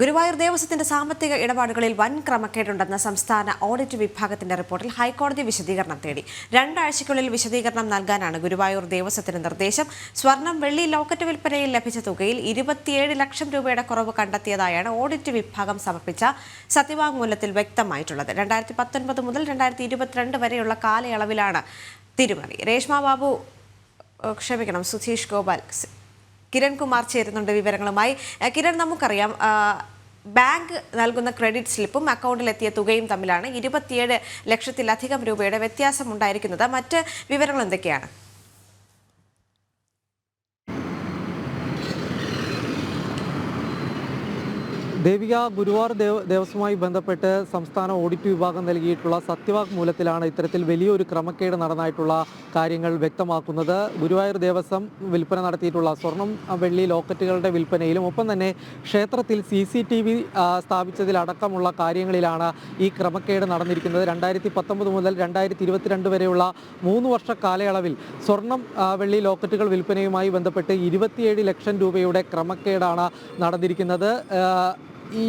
ഗുരുവായൂർ ദേവസ്വത്തിന്റെ സാമ്പത്തിക ഇടപാടുകളിൽ വൻ ക്രമക്കേടുണ്ടെന്ന സംസ്ഥാന ഓഡിറ്റ് വിഭാഗത്തിന്റെ റിപ്പോർട്ടിൽ ഹൈക്കോടതി വിശദീകരണം തേടി. രണ്ടാഴ്ചയ്ക്കുള്ളിൽ വിശദീകരണം നൽകാനാണ് ഗുരുവായൂർ ദേവസ്വത്തിന് നിർദ്ദേശം. സ്വർണം വെള്ളി ലോക്കറ്റ് വിൽപ്പനയിൽ ലഭിച്ച തുകയിൽ ഇരുപത്തിയേഴ് ലക്ഷം രൂപയുടെ കുറവ് കണ്ടെത്തിയതായാണ് ഓഡിറ്റ് വിഭാഗം സമർപ്പിച്ച സത്യവാങ്മൂലത്തിൽ വ്യക്തമായിട്ടുള്ളത്. രണ്ടായിരത്തി പത്തൊൻപത് മുതൽ രണ്ടായിരത്തി ഇരുപത്തിരണ്ട് വരെയുള്ള കാലയളവിലാണ് തിരുമറി. രേഷ്മ ബാബു ക്ഷമിക്കണം സുധീഷ് ഗോപാൽ സ്- കിരൺ കുമാർ ചേരുന്നുണ്ട് വിവരങ്ങളുമായി. കിരൺ നമുക്കറിയാം ബാങ്ക് നൽകുന്ന ക്രെഡിറ്റ് സ്ലിപ്പും അക്കൗണ്ടിലെത്തിയ തുകയും തമ്മിലാണ് ഇരുപത്തിയേഴ് ലക്ഷത്തിലധികം രൂപയുടെ വ്യത്യാസം ഉണ്ടായിരിക്കുന്നത് മറ്റ് വിവരങ്ങൾ എന്തൊക്കെയാണ്? ദേവിക ഗുരുവാർ ദേവ ദേവസ്വമായി ബന്ധപ്പെട്ട് സംസ്ഥാന ഓഡിറ്റ് വിഭാഗം നൽകിയിട്ടുള്ള സത്യവാക് മൂലത്തിലാണ് ഇത്തരത്തിൽ വലിയൊരു ക്രമക്കേട് നടന്നായിട്ടുള്ള കാര്യങ്ങൾ വ്യക്തമാക്കുന്നത്. ഗുരുവായൂർ ദേവസ്വം വിൽപ്പന നടത്തിയിട്ടുള്ള സ്വർണം വെള്ളി ലോക്കറ്റുകളുടെ വിൽപ്പനയിലും ഒപ്പം തന്നെ ക്ഷേത്രത്തിൽ സി സി ടി വി സ്ഥാപിച്ചതിലടക്കമുള്ള കാര്യങ്ങളിലാണ് ഈ ക്രമക്കേട് നടന്നിരിക്കുന്നത്. രണ്ടായിരത്തി പത്തൊമ്പത് മുതൽ രണ്ടായിരത്തി ഇരുപത്തിരണ്ട് വരെയുള്ള മൂന്ന് വർഷ കാലയളവിൽ സ്വർണം വെള്ളി ലോക്കറ്റുകൾ വിൽപ്പനയുമായി ബന്ധപ്പെട്ട് ഇരുപത്തിയേഴ് ലക്ഷം രൂപയുടെ ക്രമക്കേടാണ് നടന്നിരിക്കുന്നത്. ഈ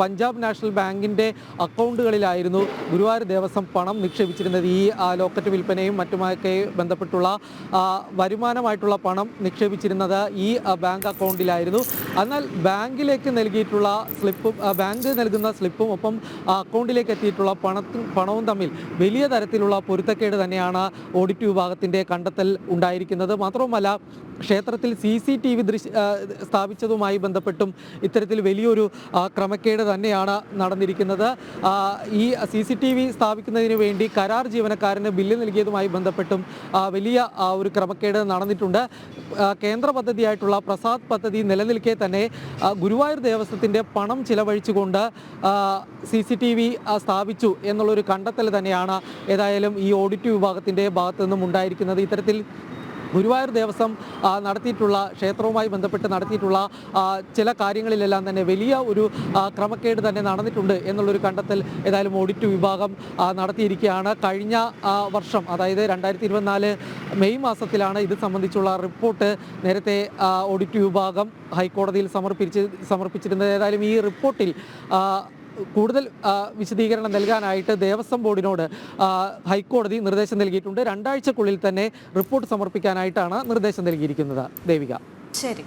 പഞ്ചാബ് നാഷണൽ ബാങ്കിന്റെ അക്കൗണ്ടുകളിലായിരുന്നു ഗുരുവായൂർ ദേവസ്വം പണം നിക്ഷേപിച്ചിരുന്നത്. ഈ ലോക്കറ്റ് വിൽപ്പനയും മറ്റുമൊക്കെ ബന്ധപ്പെട്ടുള്ള വരുമാനമായിട്ടുള്ള പണം നിക്ഷേപിച്ചിരുന്നത് ഈ ബാങ്ക് അക്കൗണ്ടിലായിരുന്നു. എന്നാൽ ബാങ്കിലേക്ക് നൽകിയിട്ടുള്ള സ്ലിപ്പും ബാങ്ക് നൽകുന്ന സ്ലിപ്പും ഒപ്പം അക്കൗണ്ടിലേക്ക് എത്തിയിട്ടുള്ള പണത്തും പണവും തമ്മിൽ വലിയ തരത്തിലുള്ള പൊരുത്തക്കേട് തന്നെയാണ് ഓഡിറ്റ് വിഭാഗത്തിന്റെ കണ്ടെത്തൽ ഉണ്ടായിരിക്കുന്നത്. മാത്രവുമല്ല ക്ഷേത്രത്തിൽ സി സി ടി വി ദൃശ്യ സ്ഥാപിച്ചതുമായി ബന്ധപ്പെട്ടും ഇത്തരത്തിൽ വലിയൊരു ക്രമക്കേട് തന്നെയാണ് നടന്നിരിക്കുന്നത്. ഈ സി സി ടി വി സ്ഥാപിക്കുന്നതിന് വേണ്ടി കരാർ ജീവനക്കാരന് ബില്ല് നൽകിയതുമായി ബന്ധപ്പെട്ടും വലിയ ഒരു ക്രമക്കേട് നടന്നിട്ടുണ്ട്. കേന്ദ്ര പദ്ധതിയായിട്ടുള്ള പ്രസാദ് പദ്ധതി നിലനിൽക്കെ തന്നെ ഗുരുവായൂർ ദേവസ്വത്തിന്റെ പണം ചിലവഴിച്ചുകൊണ്ട് സി സി ടി വി സ്ഥാപിച്ചു എന്നുള്ളൊരു കണ്ടെത്തൽ തന്നെയാണ് ഏതായാലും ഈ ഓഡിറ്റ് വിഭാഗത്തിന്റെ ഭാഗത്തു നിന്നും ഉണ്ടായിരിക്കുന്നത്. ഇത്തരത്തിൽ ഗുരുവായൂർ ദേവസ്വം നടത്തിയിട്ടുള്ള ക്ഷേത്രവുമായി ബന്ധപ്പെട്ട് നടത്തിയിട്ടുള്ള ചില കാര്യങ്ങളിലെല്ലാം തന്നെ വലിയ ഒരു ക്രമക്കേട് തന്നെ നടന്നിട്ടുണ്ട് എന്നുള്ളൊരു കണ്ടെത്തൽ ഏതായാലും ഓഡിറ്റ് വിഭാഗം നടത്തിയിരിക്കുകയാണ്. കഴിഞ്ഞ വർഷം അതായത് രണ്ടായിരത്തി ഇരുപത്തിനാല് മെയ് മാസത്തിലാണ് ഇത് സംബന്ധിച്ചുള്ള റിപ്പോർട്ട് നേരത്തെ ഓഡിറ്റ് വിഭാഗം ഹൈക്കോടതിയിൽ സമർപ്പിച്ച് സമർപ്പിച്ചിരുന്നത്. ഏതായാലും ഈ റിപ്പോർട്ടിൽ കൂടുതൽ വിശദീകരണം നൽകാനായിട്ട് ദേവസ്വം ബോർഡിനോട് ഹൈക്കോടതി നിർദ്ദേശം നൽകിയിട്ടുണ്ട്. രണ്ടാഴ്ചക്കുള്ളിൽ തന്നെ റിപ്പോർട്ട് സമർപ്പിക്കാനായിട്ടാണ് നിർദ്ദേശം നൽകിയിരിക്കുന്നത് ദേവിക. ശരി